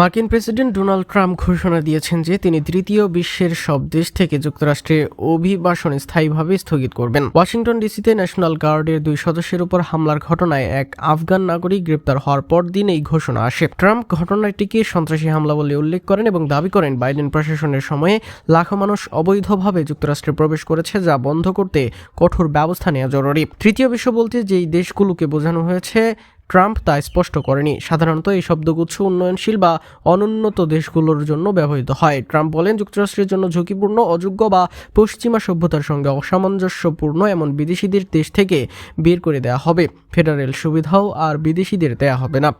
মার্কিন president Donald Trump ঘোষণা দিয়েছেন যে তিনি তৃতীয় বিশ্বের সব দেশ থেকে যুক্তরাষ্ট্রে অভিবাসন স্থায়ীভাবে স্থগিত করবেন। ওয়াশিংটন ডিসিতে ন্যাশনাল গার্ডের দুই সদস্যের উপর হামলার ঘটনায় এক আফগান নাগরিক গ্রেপ্তার হওয়ার পর দিন এই ঘোষণা আসে। ট্রাম্প ঘটনাটিকে সন্ত্রাসী হামলা বলে উল্লেখ করেন এবং দাবি করেন, বাইডেন প্রশাসনের সময়ে লাখো মানুষ অবৈধভাবে যুক্তরাষ্ট্রে প্রবেশ করেছে, যা বন্ধ করতে কঠোর ব্যবস্থা নেওয়া জরুরি। তৃতীয় বিশ্ব বলতে যেই দেশগুলোকে বোঝানো হয়েছে ট্রাম্প তা স্পষ্ট করেনি। সাধারণত এই শব্দগুচ্ছ উন্নয়নশীল বা অনুন্নত দেশগুলোর জন্য ব্যবহৃত হয়। ট্রাম্প বলেন, যুক্তরাষ্ট্রের জন্য ঝুঁকিপূর্ণ, অযোগ্য বা পশ্চিমা সভ্যতার সঙ্গে অসামঞ্জস্যপূর্ণ এমন বিদেশিদের দেশ থেকে বের করে দেওয়া হবে। ফেডারেল সুবিধাও আর বিদেশিদের দেয়া হবে না।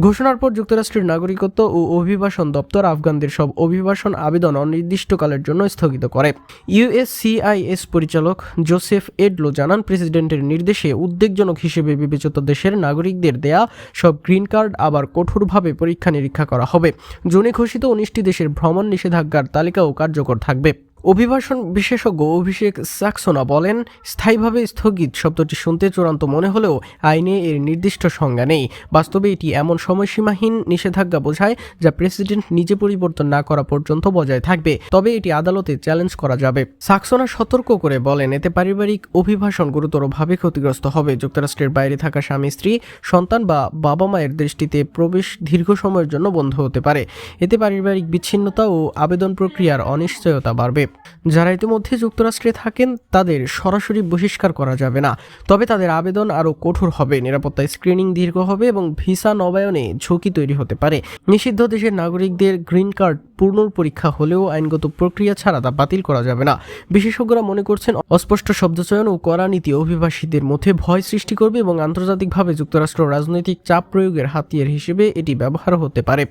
ঘোষণার পর যুক্তরাষ্ট্রের নাগরিকত্ব ও অভিবাসন দপ্তর আফগানদের সব অভিবাসন আবেদন অনির্দিষ্টকালের জন্য স্থগিত করে। ইউএসসিআইএস পরিচালক জোসেফ এডলো জানান, প্রেসিডেন্টের নির্দেশে উদ্বেগজনক হিসেবে বিবেচিত দেশের নাগরিকদের দেয়া সব গ্রিন কার্ড আবার কঠোরভাবে পরীক্ষা নিরীক্ষা করা হবে। জুনে ঘোষিত উনিশটি দেশের ভ্রমণ নিষেধাজ্ঞার তালিকাও কার্যকর থাকবে। অভিবাসন বিশেষজ্ঞ অভিষেক সাকসোনা বলেন, স্থায়ীভাবে স্থগিত শব্দটি শুনতে চূড়ান্ত মনে হলেও আইনে এর নির্দিষ্ট সংজ্ঞা নেই। বাস্তবে এটি এমন সময়সীমাহীন নিষেধাজ্ঞা বোঝায় যা প্রেসিডেন্ট নিজে পরিবর্তন না করা পর্যন্ত বজায় থাকবে। তবে এটি আদালতে চ্যালেঞ্জ করা যাবে। সাকসোনা সতর্ক করে বলেন, এতে পারিবারিক অভিবাসন গুরুতরভাবে ক্ষতিগ্রস্ত হবে। যুক্তরাষ্ট্রের বাইরে থাকা স্বামী, স্ত্রী, সন্তান বা বাবা মায়ের দৃষ্টিতে প্রবেশ দীর্ঘ সময়ের জন্য বন্ধ হতে পারে। এতে পারিবারিক বিচ্ছিন্নতা ও আবেদন প্রক্রিয়ার অনিশ্চয়তা বাড়বে। যারা ইতিমধ্যে যুক্তরাষ্ট্রে থাকেন, তাদের সরাসরি বহিষ্কার করা যাবে না। তবে তাদের আবেদন আরও কঠোর হবে। নিরাপত্তা স্ক্রিনিং দীর্ঘ হবে এবং ভিসা নবায়নে ঝুঁকি তৈরি হতে পারে। নিষিদ্ধ দেশের নাগরিকদের গ্রিন কার্ড পূর্ণ পরীক্ষা হলেও আইনগত প্রক্রিয়া ছাড়া তা বাতিল করা যাবে না। বিশেষজ্ঞরা মনে করছেন, অস্পষ্ট শব্দচয়ন ও করা নীতি অভিবাসীদের মধ্যে ভয় সৃষ্টি করবে এবং আন্তর্জাতিকভাবে যুক্তরাষ্ট্র রাজনৈতিক চাপ প্রয়োগের হাতিয়ার হিসেবে এটি ব্যবহার হতে পারে।